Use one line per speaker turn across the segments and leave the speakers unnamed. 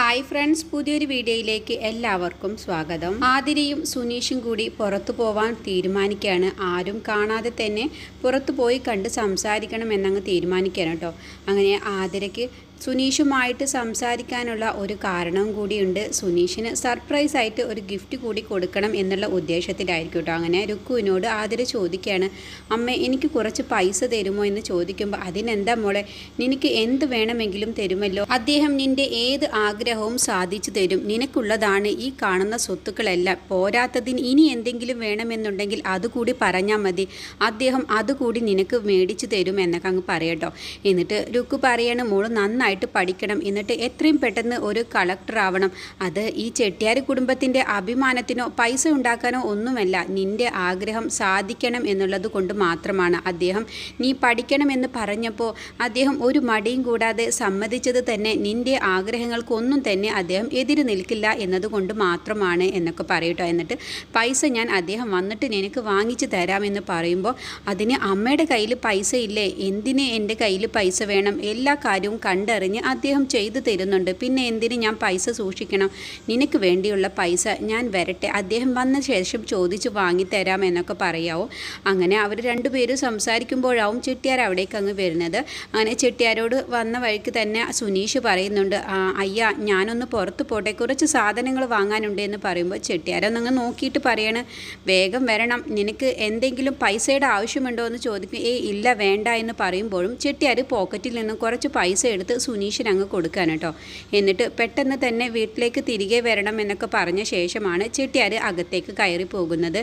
Hi friends പുതിയൊരു വീഡിയോയിലേക്ക് എല്ലാവർക്കും സ്വാഗതം. ആതിരയും സുനീഷും കൂടി പുറത്തു പോവാൻ തീരുമാനിക്കുകയാണ്. ആരും കാണാതെ തന്നെ പുറത്തു പോയി കണ്ട് സംസാരിക്കണം എന്നങ്ങ് തീരുമാനിക്കുകയാണ് കേട്ടോ. അങ്ങനെ ആതിരയ്ക്ക് സുനീഷുമായിട്ട് സംസാരിക്കാനുള്ള ഒരു കാരണവും കൂടിയുണ്ട്. സുനീഷിന് സർപ്രൈസ് ആയിട്ട് ഒരു ഗിഫ്റ്റ് കൂടി കൊടുക്കണം എന്നുള്ള ഉദ്ദേശത്തിലായിരിക്കും കേട്ടോ. അങ്ങനെ രുക്കുവിനോട് ആതിര ചോദിക്കുകയാണ് അമ്മ എനിക്ക് കുറച്ച് പൈസ തരുമോ? എന്ന് ചോദിക്കുമ്പോൾ അതിനെന്താ മോളെ? നിനക്ക് എന്ത് വേണമെങ്കിലും തരുമല്ലോ. അദ്ദേഹം നിന്റെ ഏത് ആഗ്രഹവും സാധിച്ചു തരും. നിനക്കുള്ളതാണ് ഈ കാണുന്ന സ്വത്തുക്കളെല്ലാം. പോരാത്തതിന് ഇനി എന്തെങ്കിലും വേണമെന്നുണ്ടെങ്കിൽ അതുകൂടി പറഞ്ഞാൽ മതി. അദ്ദേഹം അതുകൂടി നിനക്ക് മേടിച്ചു തരും എന്നൊക്കെ അങ്ങ് പറയട്ടോ എന്നിട്ട് രുക്കു പറയണ മോൾ നന്നായിട്ട് പഠിക്കണം. എന്നിട്ട് എത്രയും പെട്ടെന്ന് ഒരു കളക്ടർ ആവണം. അത് ഈ ചെട്ടിയാർ കുടുംബത്തിന്റെ അഭിമാനത്തിനോ പൈസ ഉണ്ടാക്കാനോ ഒന്നുമല്ല. നിന്റെ ആഗ്രഹം സാധിക്കണം എന്നുള്ളത് കൊണ്ട് മാത്രമാണ്. അദ്ദേഹം നീ പഠിക്കണമെന്ന് പറഞ്ഞപ്പോൾ അദ്ദേഹം ഒരു മടിയും കൂടാതെ സമ്മതിച്ചത് തന്നെ നിന്റെ ആഗ്രഹങ്ങൾക്കൊന്നും തന്നെ അദ്ദേഹം എതിര് നിൽക്കില്ല എന്നതുകൊണ്ട് മാത്രമാണ് എന്നൊക്കെ പറയട്ടോ. എന്നിട്ട് പൈസ ഞാൻ അദ്ദേഹം വന്നിട്ട് നിനക്ക് വാങ്ങിച്ചു തരാമെന്ന് പറയുമ്പോൾ അതിന് അമ്മയുടെ കയ്യിൽ പൈസ ഇല്ലേ എന്തിന് എന്റെ കയ്യിൽ പൈസ വേണം? എല്ലാ കാര്യവും കണ്ടറിഞ്ഞ് അദ്ദേഹം ചെയ്തു തരുന്നുണ്ട്. പിന്നെ എന്തിന് ഞാൻ പൈസ സൂക്ഷിക്കണം? നിനക്ക് വേണ്ടിയുള്ള പൈസ ഞാൻ വരട്ടെ. അദ്ദേഹം വന്ന ശേഷം ചോദിച്ച് വാങ്ങിത്തരാം എന്നൊക്കെ പറയാവോ. അങ്ങനെ അവർ രണ്ടുപേരും സംസാരിക്കുമ്പോഴാവും ചെട്ടിയാർ അവിടേക്ക് അങ്ങ് വരുന്നത്. അങ്ങനെ ചെട്ടിയാരോട് വന്ന വഴിക്ക് തന്നെ സുനീഷ് പറയുന്നുണ്ട് "ആ, അയ്യ ഞാനൊന്ന് പുറത്ത് പോട്ടെ. കുറച്ച് സാധനങ്ങൾ വാങ്ങാനുണ്ട് എന്ന് പറയുമ്പോൾ ചെട്ടിയാരൊന്നങ്ങ് നോക്കിയിട്ട് പറയാണ് വേഗം വരണം. നിനക്ക് എന്തെങ്കിലും പൈസയുടെ ആവശ്യമുണ്ടോ? എന്ന് ചോദിക്കും ഏ ഇല്ല വേണ്ട എന്ന് പറയുമ്പോഴും ചെട്ടിയാർ പോക്കറ്റിൽ നിന്ന് കുറച്ച് പൈസ എടുത്ത് സുനീഷിന് അങ്ങ് കൊടുക്കാൻ കേട്ടോ എന്നിട്ട് പെട്ടെന്ന് തന്നെ വീട്ടിലേക്ക് തിരികെ വരണം എന്നൊക്കെ പറഞ്ഞ ശേഷമാണ് ചെട്ടിയാർ അകത്തേക്ക് കയറി പോകുന്നത്.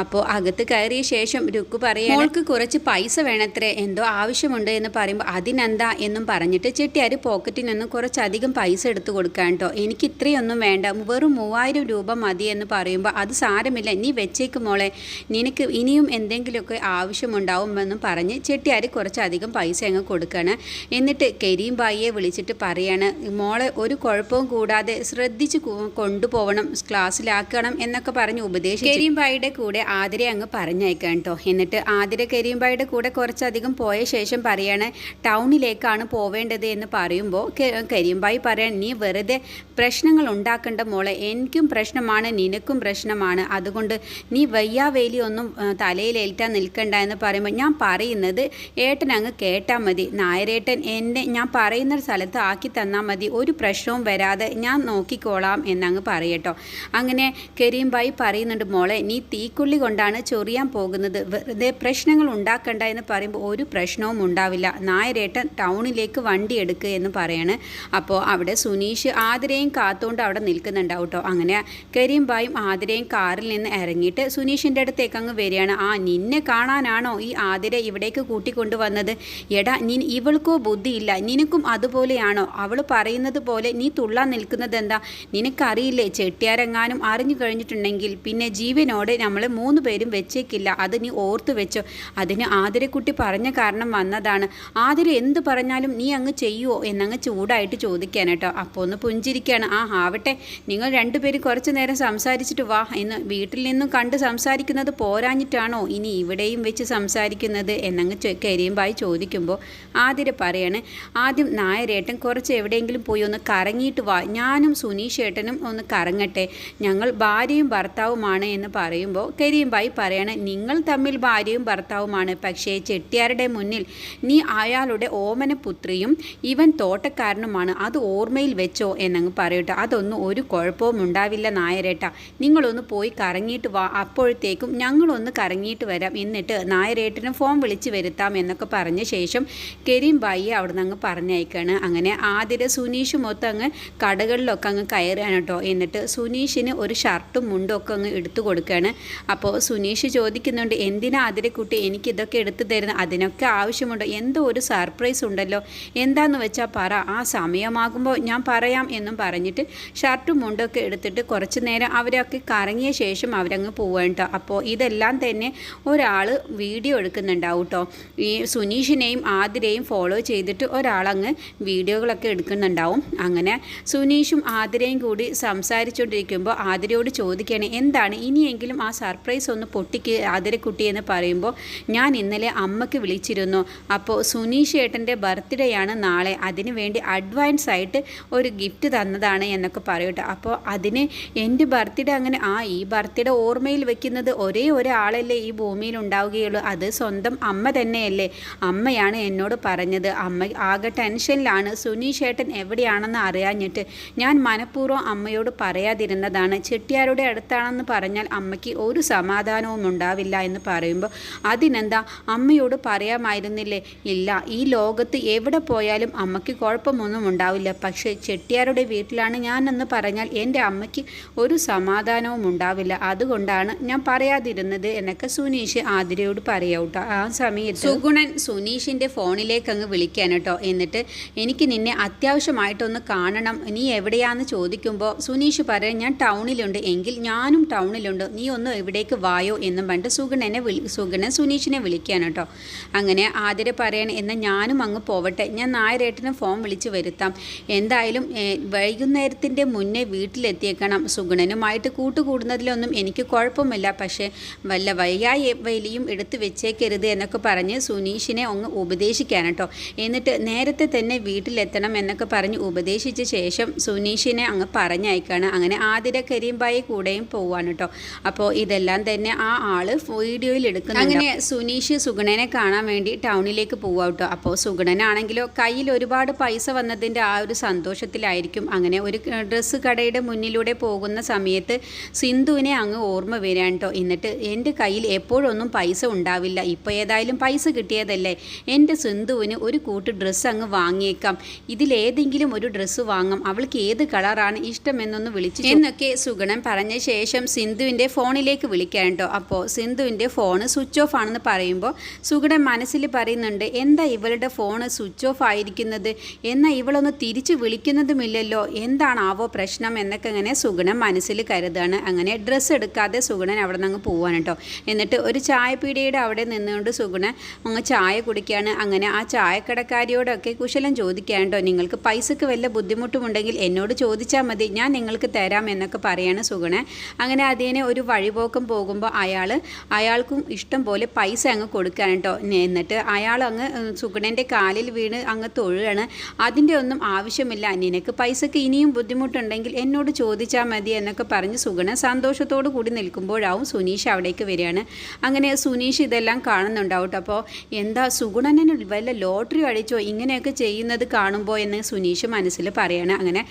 അപ്പോൾ അകത്ത് കയറിയ ശേഷം രുക്ക് പറയാൻ അവൾക്ക് കുറച്ച് പൈസ വേണത്രേ എന്തോ ആവശ്യമുണ്ട് എന്ന് പറയുമ്പോൾ അതിനെന്താ എന്നും പറഞ്ഞിട്ട് ചെട്ടിയാർ പോക്കറ്റിൽ നിന്ന് കുറച്ചധികം പൈസ എടുത്ത് കൊടുക്കാൻ കേട്ടോ എനിക്ക് ഇത്രയൊന്നും വേണ്ട വെറും മൂവായിരം രൂപ മതി എന്ന് പറയുമ്പോൾ അത് സാരമില്ല നീ വെച്ചേക്ക് മോളെ. നിനക്ക് ഇനിയും എന്തെങ്കിലുമൊക്കെ ആവശ്യമുണ്ടാവുമെന്നും പറഞ്ഞ് ചെട്ടിയാർ കുറച്ചധികം പൈസ അങ്ങ് കൊടുക്കുകയാണ് എന്നിട്ട് കരീം ബായിയെ വിളിച്ചിട്ട് പറയാണ് മോളെ ഒരു കുഴപ്പവും കൂടാതെ ശ്രദ്ധിച്ച് കൊണ്ടുപോകണം ക്ലാസ്സിലാക്കണം എന്നൊക്കെ പറഞ്ഞ് ഉപദേശിച്ചു. കരീംബായിയുടെ കൂടെ ആതിരെ അങ്ങ് പറഞ്ഞയക്കാം കേട്ടോ എന്നിട്ട് ആതിര കരീംബായിയുടെ കൂടെ കുറച്ചധികം പോയ ശേഷം പറയാണ് ടൗണിലേക്കാണ് പോവേണ്ടത് എന്ന് പറയുമ്പോൾ കരീംബായി കരീം ബായി പറയാൻ നീ വെറുതെ പ്രശ്നങ്ങൾ ഉണ്ടാക്കേണ്ട മോളെ. എനിക്കും പ്രശ്നമാണ് നിനക്കും പ്രശ്നമാണ്. അതുകൊണ്ട് നീ വയ്യാവേലി ഒന്നും തലയിലേൽറ്റാൻ നിൽക്കണ്ട എന്ന് പറയുമ്പോൾ ഞാൻ പറയുന്നത് ഏട്ടൻ അങ്ങ് കേട്ടാൽ മതി. നായരേട്ടൻ എന്നെ ഞാൻ പറയുന്ന സ്ഥലത്ത് ആക്കി തന്നാൽ മതി. ഒരു പ്രശ്നവും വരാതെ ഞാൻ നോക്കിക്കോളാം എന്നങ്ങ് പറയട്ടോ. അങ്ങനെ കരീംബായി പറയുന്നുണ്ട് മോളെ നീ തീക്കുള്ളി കൊണ്ടാണ് ചൊറിയാൻ പോകുന്നത്. വെറുതെ പ്രശ്നങ്ങൾ ഉണ്ടാക്കണ്ട എന്ന് പറയുമ്പോൾ ഒരു പ്രശ്നവും ഉണ്ടാവില്ല. നായരേട്ടൻ ടൗണിലേക്ക് വണ്ടി എടുക്കുക എന്ന് പറയാണ്. അപ്പോൾ അവിടെ സുനീഷ് ആതിരയും കാത്തുകൊണ്ട് അവിടെ നിൽക്കുന്നുണ്ടാവും കേട്ടോ അങ്ങനെ കരീംബായും ആതിരയും കാറിൽ നിന്ന് ഇറങ്ങിയിട്ട് സുനീഷിന്റെ അടുത്തേക്ക് അങ്ങ് വരികയാണ്. ആ നിന്നെ കാണാനാണോ ഈ ആതിര ഇവിടേക്ക് കൂട്ടിക്കൊണ്ടുവന്നത്? എടാ നീ ഇവൾക്കോ ബുദ്ധിയില്ല. നിനക്കും അതുപോലെയാണോ? അവൾ പറയുന്നത് പോലെ നീ തുള്ളാൻ നിൽക്കുന്നത് എന്താ? നിനക്കറിയില്ലേ ചെട്ടിയാരെങ്ങാനും അറിഞ്ഞു കഴിഞ്ഞിട്ടുണ്ടെങ്കിൽ പിന്നെ ജീവനോടെ നമ്മൾ മൂന്ന് പേരും വെച്ചേക്കില്ല. അത് നീ ഓർത്തു വെച്ചോ. അതിന് ആതിരക്കുട്ടി പറഞ്ഞ കാരണം വന്നതാണ്. ആതിര എന്ത് പറഞ്ഞാലും നീ അങ്ങ് ചെയ്യുമോ എന്നങ്ങ് ചൂടായിട്ട് ചോദിക്കാൻ കേട്ടോ. അപ്പോൾ ഒന്ന് പുഞ്ചിരിക്കുകയാണ് ആ ആവട്ടെ. നിങ്ങൾ രണ്ടുപേരും കുറച്ച് നേരം സംസാരിച്ചിട്ട് വാ എന്ന് വീട്ടിൽ നിന്നും കണ്ട് സംസാരിക്കുന്നത് പോരാഞ്ഞിട്ടാണോ ഇനി ഇവിടെയും വെച്ച് സംസാരിക്കുന്നത്? എന്നങ്ങ് കരിയുമ്പായി ചോദിക്കുമ്പോൾ ആതിര പറയാണ് ആദ്യം നായരേട്ടൻ കുറച്ച് എവിടെയെങ്കിലും പോയി ഒന്ന് കറങ്ങിയിട്ട് വാ. ഞാനും സുനീഷ് ഏട്ടനും ഒന്ന് കറങ്ങട്ടെ. ഞങ്ങൾ ഭാര്യയും ഭർത്താവുമാണ് എന്ന് പറയുമ്പോൾ കരീംബായി പറയണേ നിങ്ങൾ തമ്മിൽ ഭാര്യയും ഭർത്താവുമാണ്. പക്ഷേ ചെട്ടിയാരുടെ മുന്നിൽ നീ അയാളുടെ ഓമനപുത്രിയും ഇവൻ തോട്ടക്കാരനുമാണ്. അത് ഓർമ്മയിൽ വെച്ചോ? എന്നങ്ങ് പറയട്ടെ. അതൊന്നും ഒരു കുഴപ്പവും ഉണ്ടാവില്ല നായരേട്ട. നിങ്ങളൊന്ന് പോയി കറങ്ങിയിട്ട് വാ. അപ്പോഴത്തേക്കും ഞങ്ങളൊന്ന് കറങ്ങിയിട്ട് വരാം. എന്നിട്ട് നായരേട്ടനും ഫോൺ വിളിച്ച് വരുത്താം എന്നൊക്കെ പറഞ്ഞ ശേഷം കരീം ബായിയെ അവിടെ നിന്ന് അങ്ങ് പറഞ്ഞയക്കാണ്. അങ്ങനെ ആതിര സുനീഷ് മൊത്തം അങ്ങ് കടകളിലൊക്കെ അങ്ങ് കയറുകയാണ് കേട്ടോ. എന്നിട്ട് സുനീഷിന് ഒരു ഷർട്ടും മുണ്ടും ഒക്കെ അങ്ങ് എടുത്തു കൊടുക്കുകയാണ്. അപ്പോൾ സുനീഷ് ചോദിക്കുന്നുണ്ട് എന്തിനാ ആതിരക്കുട്ടി എനിക്ക് ഇതൊക്കെ എടുത്തു തരുന്നത് അതിനൊക്കെ ആവശ്യമുണ്ടോ? എന്തോ ഒരു സർപ്രൈസ് ഉണ്ടല്ലോ. എന്താന്ന് വെച്ചാൽ പറ. ആ സമയമാകുമ്പോൾ ഞാൻ പറയാം എന്നും പറഞ്ഞിട്ട് ഷർട്ടും മുണ്ടൊക്കെ എടുത്തിട്ട് കുറച്ച് നേരം അവരൊക്കെ കറങ്ങിയ ശേഷം അവരങ്ങ് പോവുകയാണ് കേട്ടോ. അപ്പോൾ ഇതെല്ലാം തന്നെ ഒരാൾ വീഡിയോ എടുക്കുന്നുണ്ടാവും കേട്ടോ. ഈ സുനീഷിനെയും ആതിരയും ഫോളോ ചെയ്തിട്ട് ഒരാളങ്ങ് വീഡിയോകളൊക്കെ എടുക്കുന്നുണ്ടാവും. അങ്ങനെ സുനീഷും ആതിരയും കൂടി സംസാരിച്ചുകൊണ്ടിരിക്കുമ്പോൾ ആതിരയോട് ചോദിക്കുകയാണ് എന്താണ്? ഇനിയെങ്കിലും ആ സർപ്രൈസ് ഒന്ന് പൊട്ടിക്ക് ആതിരക്കുട്ടി എന്ന് പറയുമ്പോൾ ഞാൻ ഇന്നലെ അമ്മയ്ക്ക് വിളിച്ചിരുന്നു. അപ്പോൾ സുനീഷ് ഏട്ടന്റെ ബർത്ത്ഡേ ആണ് നാളെ. അതിന് വേണ്ടി അഡ്വാൻസ് ആയിട്ട് ഒരു ഗിഫ്റ്റ് തന്നതാണ് എന്നൊക്കെ പറയട്ടെ. അപ്പോൾ അതിന് എന്റെ ബർത്ത്ഡേ അങ്ങനെ ആ ഈ ബർത്ത്ഡേ ഓർമ്മയിൽ വെക്കുന്നത് ഒരേ ഒരാളല്ലേ ഈ ഭൂമിയിൽ ഉണ്ടാവുകയുള്ളൂ. അത് സ്വന്തം അമ്മ തന്നെയല്ലേ. അമ്മയാണ് എന്നോട് പറഞ്ഞത്. അമ്മ ആകെ ടെൻഷനിലാണ് സുനീഷ് ഏട്ടൻ എവിടെയാണെന്ന് അറിയാഞ്ഞിട്ട് ഞാൻ മനഃപൂർവം അമ്മയോട് പറയാതിരുന്നതാണ്. ചെട്ടിയാരുടെ അടുത്താണെന്ന് പറഞ്ഞാൽ അമ്മയ്ക്ക് ഒരു സമാധാനവും ഉണ്ടാവില്ല എന്ന് പറയുമ്പോൾ അതിനെന്താ? അമ്മയോട് പറയാമായിരുന്നില്ലേ? ഇല്ല ഈ ലോകത്ത് എവിടെ പോയാലും അമ്മയ്ക്ക് കുഴപ്പമൊന്നും ഉണ്ടാവില്ല. പക്ഷേ ചെട്ടിയാരുടെ വീട്ടിലാണ് ഞാനെന്ന് പറഞ്ഞാൽ എന്റെ അമ്മയ്ക്ക് ഒരു സമാധാനവും ഉണ്ടാവില്ല. അതുകൊണ്ടാണ് ഞാൻ പറയാതിരുന്നത് എന്നൊക്കെ സുനീഷ് ആതിരയോട് പറയാം കേട്ടോ ആ സമയത്ത് സുഗുണൻ സുനീഷിന്റെ ഫോണിലേക്ക് അങ്ങ് വിളിക്കാൻ കേട്ടോ. എന്നിട്ട് എനിക്ക് നിന്നെ അത്യാവശ്യമായിട്ടൊന്ന് കാണണം. നീ എവിടെയാന്ന് ചോദിക്കുമ്പോൾ സുനീഷ് പറയാൻ ഞാൻ ടൗണിലുണ്ട്. എങ്കിൽ ഞാനും ടൗണിലുണ്ട്. നീ ഒന്ന് എവിടേക്ക് വായോ എന്നും പറഞ്ഞിട്ട് സുഗണനെ വിളി സുഗണൻ സുനീഷിനെ വിളിക്കാൻ കേട്ടോ. അങ്ങനെ ആതിര പറയണ എന്നാൽ ഞാനും അങ്ങ് പോവട്ടെ. ഞാൻ നായരേട്ടന് ഫോം വിളിച്ച് വരുത്താം. എന്തായാലും വൈകുന്നേരത്തിന്റെ മുന്നേ വീട്ടിലെത്തിയേക്കണം. സുഗുണനുമായിട്ട് കൂട്ടുകൂടുന്നതിലൊന്നും എനിക്ക് കുഴപ്പമില്ല. പക്ഷേ വല്ല വയ്യായ വലിയും എടുത്തു വെച്ചേക്കരുത് എന്നൊക്കെ പറഞ്ഞ് സുനീഷിനെ ഒന്ന് ഉപദേശിക്കാൻ കേട്ടോ. എന്നിട്ട് നേരത്തെ തന്നെ വീട്ടിലെത്തണം എന്നൊക്കെ പറഞ്ഞ് ഉപദേശിച്ച ശേഷം സുനീഷിനെ അങ്ങ് പറഞ്ഞയക്കാണ്. അങ്ങനെ ആതിര കരീംബായി കൂടെയും പോവാണ് കേട്ടോ. അപ്പോൾ ഇതെല്ലാം തന്നെ ആ ആൾ വീഡിയോയിൽ എടുക്കുന്നു അങ്ങനെ സുനീഷ് സുഗുണനെ കാണാൻ വേണ്ടി ടൗണിലേക്ക് പോവാ കേട്ടോ. അപ്പോൾ സുഗുണനാണെങ്കിലോ കയ്യിൽ ഒരുപാട് പൈസ വന്നതിന്റെ ആ ഒരു സന്തോഷത്തിലായിരിക്കും. അങ്ങനെ ഒരു ഡ്രസ്സ് കടയുടെ മുന്നിലൂടെ പോകുന്ന സമയത്ത് സിന്ധുവിനെ അങ്ങ് ഓർമ്മ വരാൻ കേട്ടോ. എന്നിട്ട് എന്റെ കയ്യിൽ എപ്പോഴൊന്നും പൈസ ഉണ്ടാവില്ല. ഇപ്പോൾ ഏതായാലും പൈസ കിട്ടിയതല്ലേ? എന്റെ സിന്ധുവിന് ഒരു കൂട്ട് ഡ്രസ്സ് അങ്ങ് വാങ്ങിയേക്കാം. ഇതിലേതെങ്കിലും ഒരു ഡ്രസ്സ് വാങ്ങാം. അവൾക്ക് ഏത് കളറാണ് ഇഷ്ടമെന്നൊന്ന് വിളിച്ചു എന്നൊക്കെ സുഗണൻ പറഞ്ഞ ശേഷം സിന്ധുവിന്റെ ഫോണിലേക്ക് വിളിക്കാൻ കേട്ടോ. അപ്പോൾ സിന്ധുവിന്റെ ഫോണ് സ്വിച്ച് ഓഫ് ആണെന്ന് പറയുമ്പോൾ സുഗണൻ മനസ്സിൽ പറയുന്നുണ്ട് എന്താ ഇവളുടെ ഫോണ് സ്വിച്ച് ഓഫ് ആയിരിക്കുന്നത്? എന്നാൽ ഇവളൊന്ന് തിരിച്ച് വിളിക്കുന്നതുമില്ലല്ലോ? എന്താണാവോ പ്രശ്നം? എന്നൊക്കെ ഇങ്ങനെ സുഗണൻ മനസ്സിൽ കരുതാണ് അങ്ങനെ ഡ്രസ്സ് എടുക്കാതെ സുഗണൻ അവിടെ നിന്ന് അങ്ങ് പോവാണ് കേട്ടോ. എന്നിട്ട് ഒരു ചായപ്പീടിയുടെ അവിടെ നിന്നുകൊണ്ട് സുഗണൻ അങ്ങ് ചായ കുടിക്കുകയാണ്. അങ്ങനെ ആ ചായക്കടക്കാരിയോടൊക്കെ കുശലം ചോദിക്കാൻ ചോദിക്കാണ്ടോ നിങ്ങൾക്ക് പൈസക്ക് വല്ല ബുദ്ധിമുട്ടുമുണ്ടെങ്കിൽ എന്നോട് ചോദിച്ചാൽ മതി. ഞാൻ നിങ്ങൾക്ക് തരാം എന്നൊക്കെ പറയാണ് സുഗുണ. അങ്ങനെ അതിനെ ഒരു വഴിപോക്കം പോകുമ്പോൾ അയാൾ അയാൾക്കും ഇഷ്ടം പോലെ പൈസ അങ്ങ് കൊടുക്കാൻ കേട്ടോ എന്നിട്ട് അയാൾ അങ്ങ് സുഗുണന്റെ കാലിൽ വീണ് അങ്ങ് തൊഴുകയാണ്. അതിന്റെ ഒന്നും ആവശ്യമില്ല. നിനക്ക് പൈസക്ക് ഇനിയും ബുദ്ധിമുട്ടുണ്ടെങ്കിൽ എന്നോട് ചോദിച്ചാൽ മതി എന്നൊക്കെ പറഞ്ഞ് സുഗുണ സന്തോഷത്തോടു കൂടി നിൽക്കുമ്പോഴാവും സുനീഷ് അവിടേക്ക് വരികയാണ്. അങ്ങനെ സുനീഷ് ഇതെല്ലാം കാണുന്നുണ്ടാവും. അപ്പോൾ എന്താ സുഗുണനെ വല്ല ലോട്ടറി അടിച്ചോ? ഇങ്ങനെയൊക്കെ ചെയ്യുന്നത് കാണുമ്പോൾ എന്ന് സുനീഷ് മനസ്സിൽ പറയാണ്. അങ്ങനെ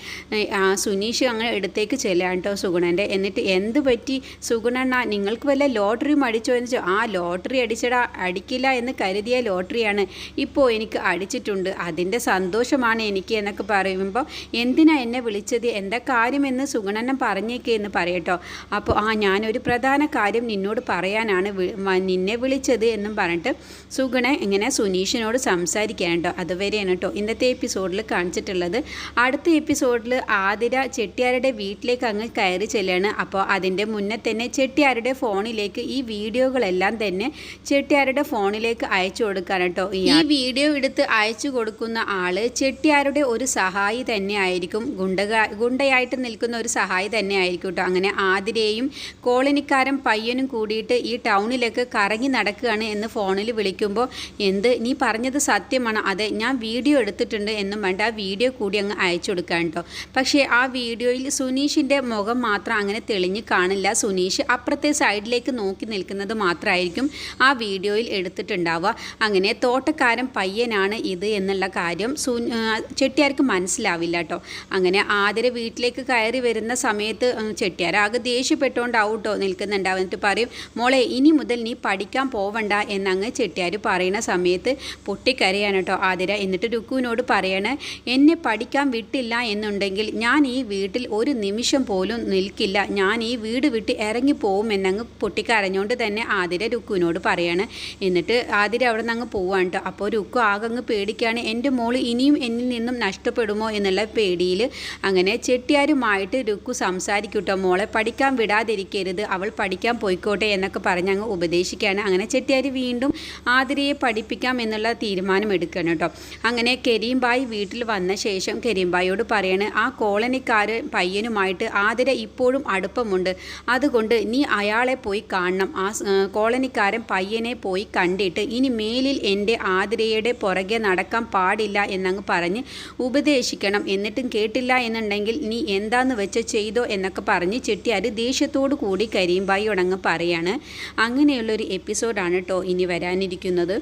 സുനീഷ് അങ്ങനെ എടുത്തേക്ക് ചെല്ലാണ് കേട്ടോ സുഗുണന്റെ. എന്നിട്ട് എന്ത് പറ്റി? സുഗുണണ്ണ നിങ്ങൾക്ക് വല്ല ലോട്ടറിയും അടിച്ചോ എന്ന് ആ ലോട്ടറി അടിച്ചടാ അടിക്കില്ല എന്ന് കരുതിയ ലോട്ടറിയാണ്. ഇപ്പോൾ എനിക്ക് അടിച്ചിട്ടുണ്ട്. അതിന്റെ സന്തോഷമാണ് എനിക്ക് എന്നൊക്കെ പറയുമ്പോൾ എന്തിനാ എന്നെ വിളിച്ചത്? എന്താ കാര്യമെന്ന് സുഗുണനം പറഞ്ഞേക്കേ എന്ന് പറയട്ടോ അപ്പോൾ ആ ഞാനൊരു പ്രധാന കാര്യം നിന്നോട് പറയാനാണ് നിന്നെ വിളിച്ചത് എന്നും പറഞ്ഞിട്ട് സുഗുണ ഇങ്ങനെ സുനീഷിനോട് സംസാരിക്കാൻ കേട്ടോ അതുവരെയാണ് കേട്ടോ ഇന്നത്തെ എപ്പിസോഡിൽ കാണിച്ചിട്ടുള്ളത്. അടുത്ത എപ്പിസോഡിൽ ആതിര ചെട്ടിയാരുടെ വീട്ടിലേക്ക് അങ്ങ് കയറി ചെല്ലാണ്. അപ്പോൾ അതിന്റെ മുന്നേ തന്നെ ചെട്ടിയാരുടെ ഫോണിലേക്ക് ഈ വീഡിയോകളെല്ലാം തന്നെ ചെട്ടിയാരുടെ ഫോണിലേക്ക് അയച്ചു കൊടുക്കാൻ കേട്ടോ. ഈ വീഡിയോ എടുത്ത് അയച്ചു കൊടുക്കുന്ന ആൾ ചെട്ടിയാരുടെ ഒരു സഹായി തന്നെ ആയിരിക്കും. ഗുണ്ടക ഗുണ്ടയായിട്ട് നിൽക്കുന്ന ഒരു സഹായി തന്നെ ആയിരിക്കും കേട്ടോ. അങ്ങനെ ആതിരയും കോളനിക്കാരൻ പയ്യനും കൂടിയിട്ട് ഈ ടൗണിലൊക്കെ കറങ്ങി നടക്കുകയാണ് എന്ന് ഫോണിൽ വിളിക്കുമ്പോൾ എന്ത്? നീ പറഞ്ഞത് സത്യമാണ്. അതെ ഞാൻ വീഡിയോ എടുത്തിട്ടുണ്ട് എന്നും വേണ്ട. ആ വീഡിയോ കൂടി അങ്ങ് അയച്ചു കൊടുക്കാൻ കേട്ടോ പക്ഷേ ആ വീഡിയോയിൽ സുനീഷിന്റെ മുഖം മാത്രം അങ്ങനെ തെളിഞ്ഞ് കാണില്ല. സുനീഷ് അപ്പുറത്തെ സൈഡിലേക്ക് നോക്കി നിൽക്കുന്നത് മാത്രമായിരിക്കും ആ വീഡിയോയിൽ എടുത്തിട്ടുണ്ടാവുക. അങ്ങനെ തോട്ടക്കാരൻ പയ്യനാണ് ഇത് എന്നുള്ള കാര്യം സു ചെട്ടിയാർക്ക് മനസ്സിലാവില്ല കേട്ടോ അങ്ങനെ ആതിര വീട്ടിലേക്ക് കയറി വരുന്ന സമയത്ത് ചെട്ടിയാർ ആകെ ദേഷ്യപ്പെട്ടുകൊണ്ടാവും കേട്ടോ നിൽക്കുന്നുണ്ടാവും എന്നിട്ട് പറയും മോളെ ഇനി മുതൽ നീ പഠിക്കാൻ പോവണ്ട എന്നങ്ങ് ചെട്ടിയാർ പറയുന്ന സമയത്ത് പൊട്ടിക്കരയാണ് കേട്ടോ ആതിര. എന്നിട്ട് രുക്കുവിനോട് പറയണേ എന്നെ പഠിക്കാൻ വിട്ടില്ല എന്നുണ്ടെങ്കിൽ ഞാൻ ഈ വീട്ടിൽ ഒരു നിമിഷം പോലും നിൽക്കില്ല. ഞാൻ ഈ വീട് വിട്ട് ഇറങ്ങി എന്നങ്ങ് പൊട്ടിക്കരഞ്ഞുകൊണ്ട് തന്നെ ആതിര രുക്കുവിനോട് പറയാണ്. എന്നിട്ട് ആതിര അവിടെ നിന്ന് അങ്ങ് പോവാണ് കേട്ടോ. അപ്പോൾ രുക്കു ആകെ അങ്ങ് പേടിക്കുകയാണ്. എന്റെ മോൾ ഇനിയും എന്നിൽ നിന്നും നഷ്ടപ്പെടുമോ? എന്നുള്ള പേടിയിൽ അങ്ങനെ ചെട്ടിയാരുമായിട്ട് രുക്കു സംസാരിക്കൂട്ടോ മോളെ പഠിക്കാൻ വിടാതിരിക്കരുത്. അവൾ പഠിക്കാൻ പോയിക്കോട്ടെ എന്നൊക്കെ പറഞ്ഞ് അങ്ങ് ഉപദേശിക്കുകയാണ്. അങ്ങനെ ചെട്ടിയാർ വീണ്ടും ആതിരയെ പഠിപ്പിക്കാം എന്നുള്ള തീരുമാനം എടുക്കണം കേട്ടോ. അങ്ങനെ കരീംബായി വീട്ടിൽ വന്ന ശേഷം കരീംബായിയോട് പറയണ് ആ കോളനിക്കാരൻ പയ്യനുമായിട്ട് ആതിര ഇപ്പോഴും അടുപ്പമുണ്ട്. അതുകൊണ്ട് നീ അയാളെ പോയി കാണണം. ആ കോളനിക്കാരൻ പയ്യനെ പോയി കണ്ടിട്ട് ഇനി മേലിൽ എന്റെ ആതിരയുടെ പുറകെ നടക്കാൻ പാടില്ല എന്നങ്ങ് പറഞ്ഞ് ഉപദേശിക്കണം. എന്നിട്ടും കേട്ടില്ല എന്നുണ്ടെങ്കിൽ നീ എന്താന്ന് വെച്ച ചെയ്തോ എന്നൊക്കെ പറഞ്ഞ് ചെട്ടിയാർ ദേഷ്യത്തോടു കൂടി കരീംബായിയോടങ്ങ് പറയാണ്. അങ്ങനെയുള്ളൊരു എപ്പിസോഡാണ് കേട്ടോ ഇനി വരാനിരിക്കുന്നത്.